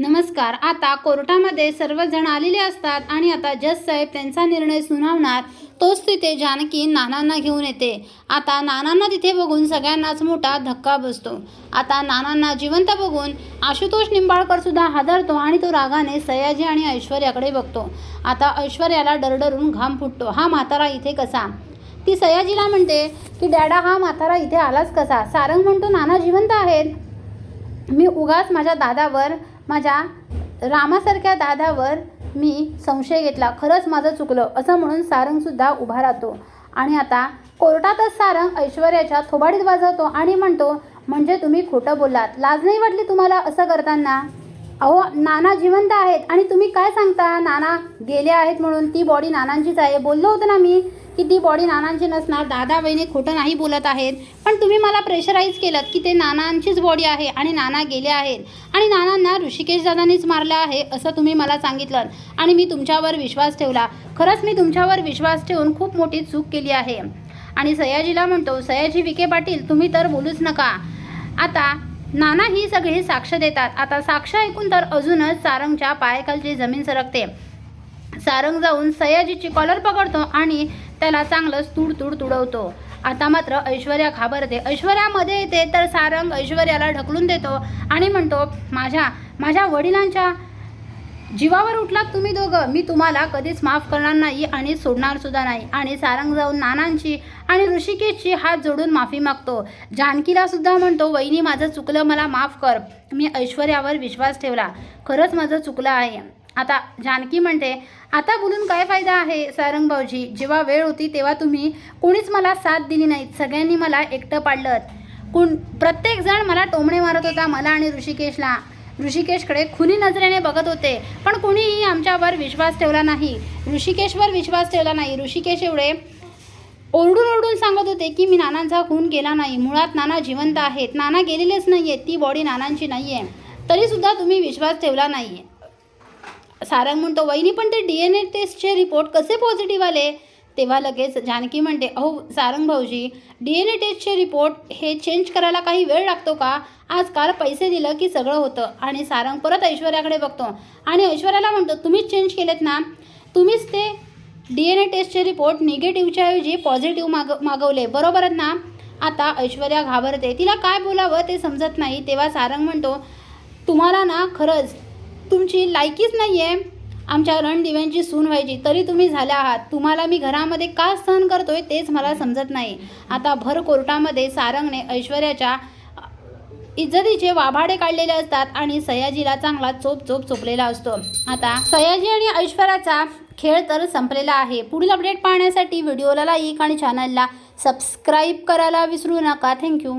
नमस्कार. आता कोर्टामध्ये सर्वजण आलेले असतात आणि आता जज साहेब त्यांचा निर्णय सुनावणार तोच तिथे जानकी नानांना घेऊन येते. आता नानांना तिथे बघून सगळ्यांनाच मोठा धक्का बसतो. आता नानांना जिवंत बघून आशुतोष निंबाळकर सुद्धा हादरतो आणि तो रागाने सयाजी आणि ऐश्वर्याकडे बघतो. आता ऐश्वर्याला डरडरून घाम फुटतो हा म्हातारा इथे कसा? ती सयाजीला म्हणते की डॅडा हा म्हातारा इथे आलाच कसा? सारंग म्हणतो नाना जिवंत आहेत. मी उगाच माझ्या दादावर माझ्या रामासारख्या दादावर मी संशय घेतला. खरंच माझं चुकलं असं म्हणून सारंगसुद्धा उभा राहतो. आणि आता कोर्टातच सारंग ऐश्वर्याच्या थोबाडीत वाजवतो आणि म्हणतो म्हणजे तुम्ही खोटं बोललात. लाज नाही वाटली तुम्हाला असं करताना? अहो नाना जिवंत आहेत आणि तुम्ही काय सांगता? नाना गेले आहेत म्हणून ती बॉडी नानांचीच आहे. बोललो होतं ना मी. की ती बॉडी नानांची नसणार दादा वहिनी खोटं नाही बोलत आहेत. पण तुम्ही मला प्रेशराईज केलं की ते नानांचीच बॉडी आहे आणि नाना गेले आहेत. आणि नानांना ऋषिकेश दादानीच मारलं आहे असं तुम्ही मला सांगितलं. आणि मी तुमच्यावर विश्वास ठेवला. खरंच मी तुमच्यावर विश्वास ठेवून खूप मोठी चूक केली आहे. आणि सयाजीला म्हणतो सयाजी विखे पाटील तुम्ही तर बोलूच नका. आता नाना ही सगळी साक्ष देतात. आता साक्ष ऐकून तर अजूनच सारंगच्या पायाखालची जमीन सरकते. सारंग जाऊन सयाजीची कॉलर पकडतो आणि त्याला चांगलंच तुड तुड तुडवतो. आता मात्र ऐश्वर्या घाबरते. ऐश्वर्यामध्ये येते तर सारंग ऐश्वर्याला ढकलून देतो आणि म्हणतो माझ्या माझ्या वडिलांच्या जीवावर उठलात तुम्ही दोघं. मी तुम्हाला कधीच माफ करणार नाही आणि सोडणार सुद्धा नाही. आणि सारंग जाऊन नानांची आणि ऋषिकेशची हात जोडून माफी मागतो. जानकीला सुद्धा म्हणतो वहिनी माझं चुकलं मला माफ कर. मी ऐश्वर्यावर विश्वास ठेवला. खरंच माझं चुकलं आहे. आता जानकी म्हणते आता बोलून काय फायदा आहे सारंग भाऊजी? जेव्हा वेळ होती तेव्हा तुम्ही कोणीच मला साथ दिली नाहीत. सगळ्यांनी मला एकटं पाडलं कोण प्रत्येकजण मला टोमणे मारत होता मला आणि ऋषिकेशला. ऋषिकेशकडे खुनी नजरेने बघत होते पण कोणीही आमच्यावर विश्वास ठेवला नाही. ऋषिकेशवर विश्वास ठेवला नाही. ऋषिकेश एवढे ओरडून ओरडून सांगत होते की मी नानांचा खून केला नाही. मुळात नाना जिवंत आहेत. नाना गेलेलेच नाही आहेत ती बॉडी नानांची नाही आहे तरीसुद्धा तुम्ही विश्वास ठेवला नाही आहे सारंग म्हणतो वहिनी पण ते डी एन ए टेस्टचे रिपोर्ट कसे पॉझिटिव्ह आले? तेव्हा लगेच जानकी म्हणते अहो सारंग भाऊजी डी एन ए टेस्टचे रिपोर्ट हे चेंज करायला काही वेळ लागतो का? आजकाल पैसे दिलं की सगळं होतं. आणि सारंग परत ऐश्वर्याकडे बघतो आणि ऐश्वर्याला म्हणतो तुम्हीच चेंज केलेत ना? तुम्हीच ते डी एन ए टेस्टचे रिपोर्ट निगेटिव्हच्या ऐवजी पॉझिटिव्ह माग मागवले. बरोबर आहेत ना? आता ऐश्वर्या घाबरते. तिला काय बोलावं ते समजत नाही. तेव्हा सारंग म्हणतो तुम्हाला ना खरंच तुमची लायकीच नाही आहे आमच्या रणदिव्यांची सून व्हायची तरी तुम्ही झाल्या आहात. तुम्हाला मी घरामध्ये का सहन करतोय तेच मला समजत नाही. आता भर कोर्टामध्ये सारंगने ऐश्वर्याच्या इज्जतीचे वाभाडे काढलेले असतात आणि सयाजीला चांगला चोप चोप चोपलेला असतो. आता सयाजी आणि ऐश्वर्याचा खेळ तर संपलेला आहे. पुढील अपडेट पाहण्यासाठी व्हिडिओला लाईक आणि चॅनलला सबस्क्राईब करायला विसरू नका. थँक्यू